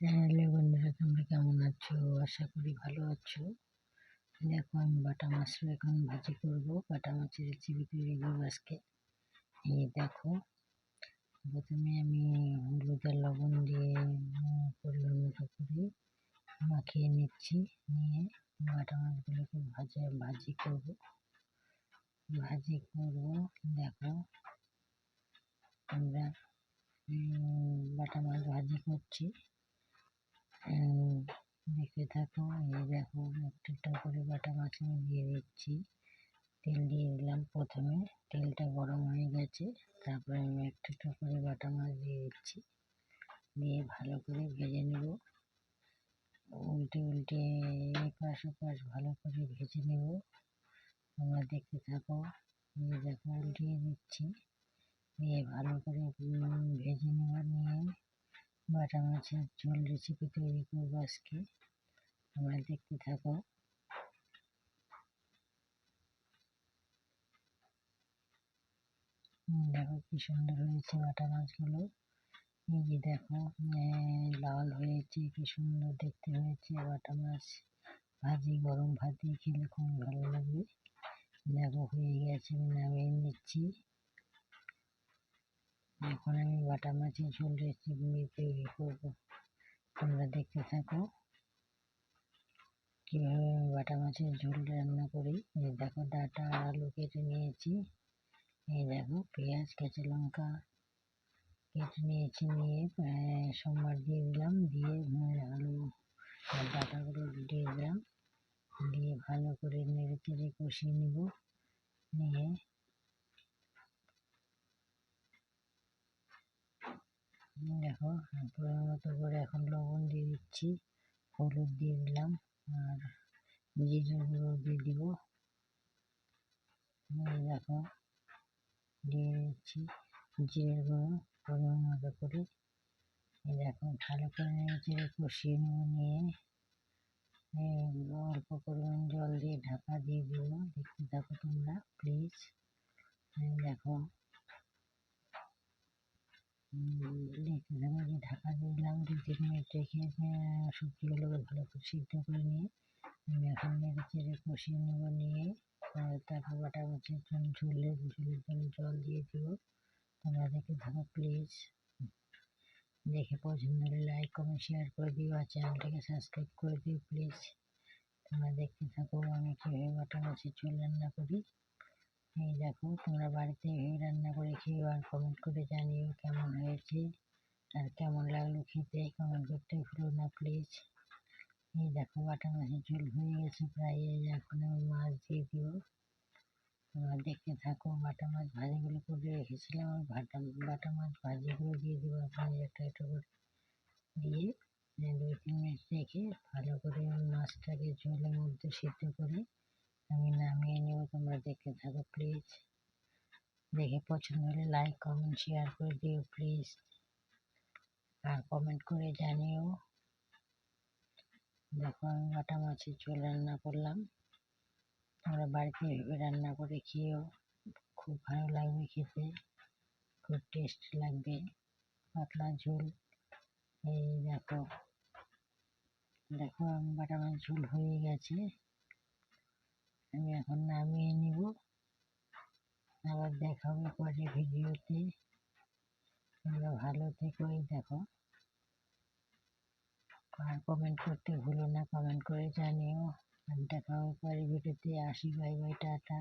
Hello বন্ধুরা, তোমরা কেমন আছো? আশা করি ভালো আছো। দেখো, আমি বাটা মাছটা এখন ভাজি করব। বাটা মাছের রেসিপি তৈরি আজকে। এই দেখো, প্রথমে আমি হলুদ আর লবণ দিয়ে পরিমাণ মতো করে মাখিয়ে নিচ্ছি। নিয়ে বাটা মাছগুলোকে ভাজা, ভাজি করব। ভাজি করব, দেখো। আমরা বাটা মাছ ভাজি করছি। দেখতে থাকো। এই দেখো, একটু একটু করে বাটা মাছ আমি দিয়ে দিচ্ছি। তেল দিয়ে দিলাম প্রথমে। তেলটা গরম হয়ে গেছে, তারপরে আমি একটু একটু করে বাটা মাছ দিয়ে দিচ্ছি। দিয়ে ভালো করে ভেজে নেব। উল্টে উল্টে এপাশ ওপাশ ভালো করে ভেজে নেব। তোমরা দেখতে থাকো। এই দেখো, উল্টিয়ে দিচ্ছি। দিয়ে ভালো করে ভেজে নেওয়ার নিয়ে বাটা মাছের ঝোল রেসিপি তৈরি করব আজকে। তোমরা দেখতে থাকো। দেখো কি সুন্দর হয়েছে বাটা মাছগুলো। এই যে দেখো লাল হয়েছে, কি সুন্দর দেখতে হয়েছে বাটা মাছ। ভাজি, গরম দিয়ে খেলে খুব ভালো লাগবে দেখো, হয়ে গেছে, আমি নামিয়ে নিচ্ছি। এখন আমি বাটা মাছের ঝোল রেসিপি তৈরি করব। তোমরা দেখতে থাকো। কীভাবে আমি বাটা মাছের ঝোল রান্না করি? এই দেখো, ডাটা, আলু কেটে নিয়েছি। এই দেখো, পেঁয়াজ, কাঁচা লঙ্কা কেটে নিয়েছি, নিয়ে সোমবার দিয়ে দিলাম। দিয়ে আলু আর ডাটাগুলো দিয়ে দিলাম। দিয়ে ভালো করে নেড়ে চেড়ে কষিয়ে নিব। নিয়ে দেখো পরিমাণ মতো করে এখন লবণ দিয়ে দিচ্ছি, হলুদ দিয়ে দিলাম। আর জিরে গুঁড়ো দিয়ে দিব। দেখো, দিয়ে দিচ্ছি জিরে গুঁড়ো, পরিমাণ মতো করে। দেখো, ভালো করে নেড়ে কষিয়ে নিয়ে অল্প পরিমাণ জল দিয়ে ঢাকা দিয়ে দিব। দেখতে থাকো তোমরা প্লিজ দেখো ঢাকা দিলাম দু তিন মিনিট রেখে সবজিগুলোকে ভালো করে সিদ্ধ করে নিয়ে আমি এখন নেড়ে কষিয়ে নেব নিয়ে তারপর বাটা মাছের জন্য ঝুলে, ঝুলের জন্য জল দিয়ে দিব। তোমরা দেখে থাকো প্লিজ দেখে পছন্দ হলে লাইক কমেন্ট শেয়ার করে দিও, আর চ্যানেলটাকে সাবস্ক্রাইব করে দিও প্লিজ তোমরা দেখতে থাকো, আমি কীভাবে বাটা মাছের ঝোল রান্না করি। এই দেখো, তোমরা বাড়িতে এই রান্না করে খেয়েও আর কমেন্ট করে জানিও কেমন হয়েছে আর কেমন লাগল খেতে। কমেন্ট করতে ভুলো না প্লিজ এই দেখো, বাটা মাছের ঝোল হয়ে গেছে প্রায়। এই এখন আমি মাছ দিয়ে দিব। তোমরা দেখতে থাকো, বাটা মাছ ভাজিগুলো করে রেখেছিলাম আমি? বাটা বাটা মাছ ভাজিগুলো দিয়ে দেবো আপনার একটা একটা করে। দিয়ে দুই, তিন মিনিট রেখে ভালো করে মাছটাকে ঝোলের মধ্যে সিদ্ধ করে আমি নামিয়ে নেব তোমরা দেখতে থাকো প্লিজ দেখে পছন্দ হলে লাইক কমেন্ট শেয়ার করে দিও প্লিজ আর কমেন্ট করে জানিও। দেখো, আমি বাটা মাছের ঝোল রান্না করলাম। তোমরা বাড়িতে এভাবে রান্না করে খেয়েও খুব ভালো লাগবে খেতে। খুব টেস্ট লাগবে। পাতলা ঝোল। এই দেখো। দেখো আমি বাটা মাছ ঝোল হয়ে গেছে। আমি এখন নামিয়ে নিব। আবার দেখাবো পরে ভিডিওতে। তোমরা ভালো থেকোই, দেখো। আর কমেন্ট করতে ভুলো না কমেন্ট করে জানিও। আর দেখাবো পরে ভিডিওতে। আসি, বাই বাই, টাটা।